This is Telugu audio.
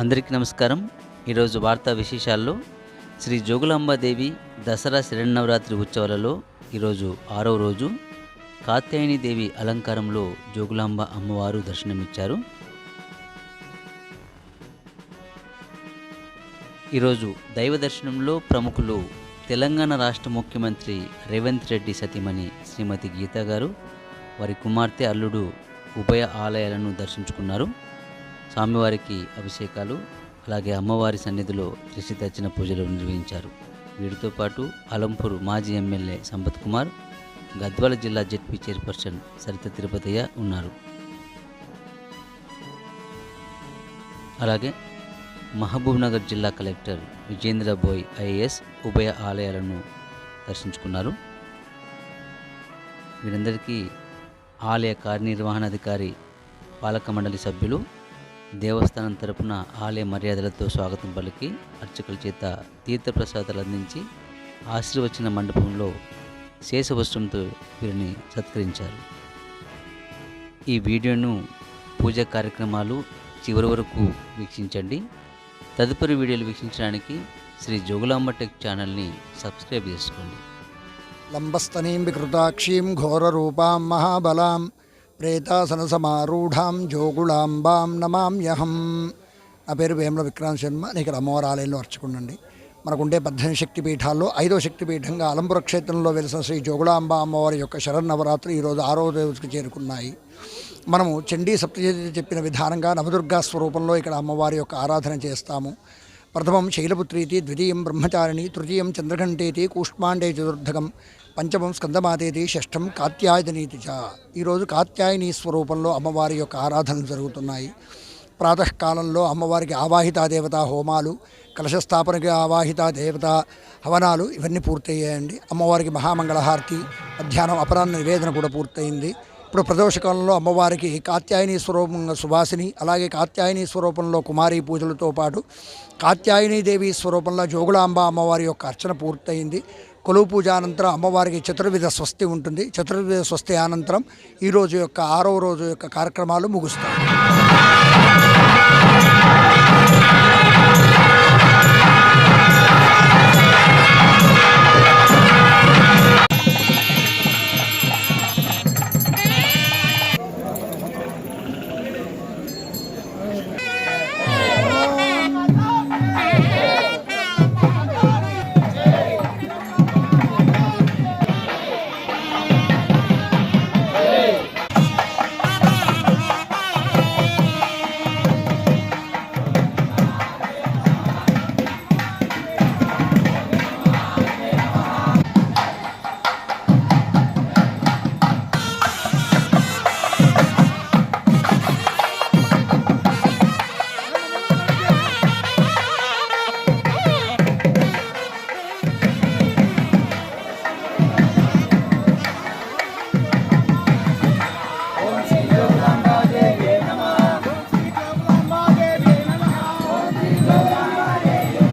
అందరికీ నమస్కారం. ఈరోజు వార్తా విశేషాల్లో శ్రీ జోగులాంబాదేవి దసరా శరణవరాత్రి ఉత్సవాలలో ఈరోజు ఆరో రోజు కాత్యాయని దేవి అలంకారంలో జోగులాంబ అమ్మవారు దర్శనమిచ్చారు. ఈరోజు దైవ దర్శనంలో ప్రముఖులు తెలంగాణ రాష్ట్ర ముఖ్యమంత్రి రేవంత్ రెడ్డి సతీమణి శ్రీమతి గీత గారు వారి కుమార్తె అల్లుడు ఉభయ ఆలయాలను దర్శించుకున్నారు. స్వామివారికి అభిషేకాలు అలాగే అమ్మవారి సన్నిధిలో త్రిశి దర్శన పూజలు నిర్వహించారు. వీరితో పాటు అలంపూర్ మాజీ ఎమ్మెల్యే సంపత్ కుమార్ గద్వాల జిల్లా జెడ్పీ చైర్పర్సన్ సరిత తిరుపతయ్య ఉన్నారు. అలాగే మహబూబ్నగర్ జిల్లా కలెక్టర్ విజేంద్ర బోయ్ ఐఏఎస్ ఉభయ ఆలయాలను దర్శించుకున్నారు. వీరందరికీ ఆలయ కార్యనిర్వహణాధికారి పాలక మండలి సభ్యులు దేవస్థానం తరపున ఆలయ మర్యాదలతో స్వాగతం పలికి అర్చకుల చేత తీర్థప్రసాదాలు అందించి ఆశీర్వచన మండపంలో శేషవస్త్రంతో వీరిని సత్కరించారు. ఈ వీడియోను పూజా కార్యక్రమాలు చివరి వరకు వీక్షించండి. తదుపరి వీడియోలు వీక్షించడానికి శ్రీ జోగులాంబ టెక్ ఛానల్ని సబ్స్క్రైబ్ చేసుకోండి. లంబస్తనీం వికృతాక్షీం ఘోరరూపాం మహాబలాం ప్రేతాసనసమారూఢాం జోగుళాంబాం నమామ్యహం. నా పేరు వేముల విక్రాంత్ శర్మ. నేను ఇక్కడ అమ్మవారి ఆలయంలో అర్చుకుండండి మనకుండే పద్దెనిమిది శక్తిపీఠాల్లో ఐదో శక్తిపీఠంగా అలంపుర క్షేత్రంలో వెలిసిన శ్రీ జోగుళాంబ అమ్మవారి యొక్క శరన్నవరాత్రి ఈరోజు ఆరో రోజుకు చేరుకున్నాయి. మనము చండీ సప్తశతి చెప్పిన విధానంగా నవదుర్గా స్వరూపంలో ఇక్కడ అమ్మవారి యొక్క ఆరాధన చేస్తాము. ప్రథమం శైలపుత్రీతి ద్వితీయం బ్రహ్మచారిణి తృతీయం చంద్రఘంటేతి కూష్మాండే చతుర్థకం పంచమం స్కందమాతేతి షష్టం కాత్యాయనీతి చ. ఈరోజు కాత్యాయని స్వరూపంలో అమ్మవారి యొక్క ఆరాధనలు జరుగుతున్నాయి. ప్రాతకాలంలో అమ్మవారికి ఆవాహితా దేవత హోమాలు కలశస్థాపనకి ఆవాహితా దేవత హవనాలు ఇవన్నీ పూర్తయ్యాయండి. అమ్మవారికి మహామంగళహారతి మధ్యాహ్నం అపరాహ్న నివేదన కూడా పూర్తయింది. ఇప్పుడు ప్రదోషకాలంలో అమ్మవారికి కాత్యాయని స్వరూపంగా సువాసిని అలాగే కాత్యాయని స్వరూపంలో కుమారి పూజలతో పాటు కాత్యాయని దేవి స్వరూపంలో జోగులాంబ అమ్మవారి యొక్క అర్చన పూర్తయింది. కొలువు పూజ అనంతరం అమ్మవారికి చతుర్విధ స్వస్తి ఉంటుంది. చతుర్విధ స్వస్తి అనంతరం ఈ రోజు యొక్క ఆరవ రోజు యొక్క కార్యక్రమాలు ముగుస్తాయి.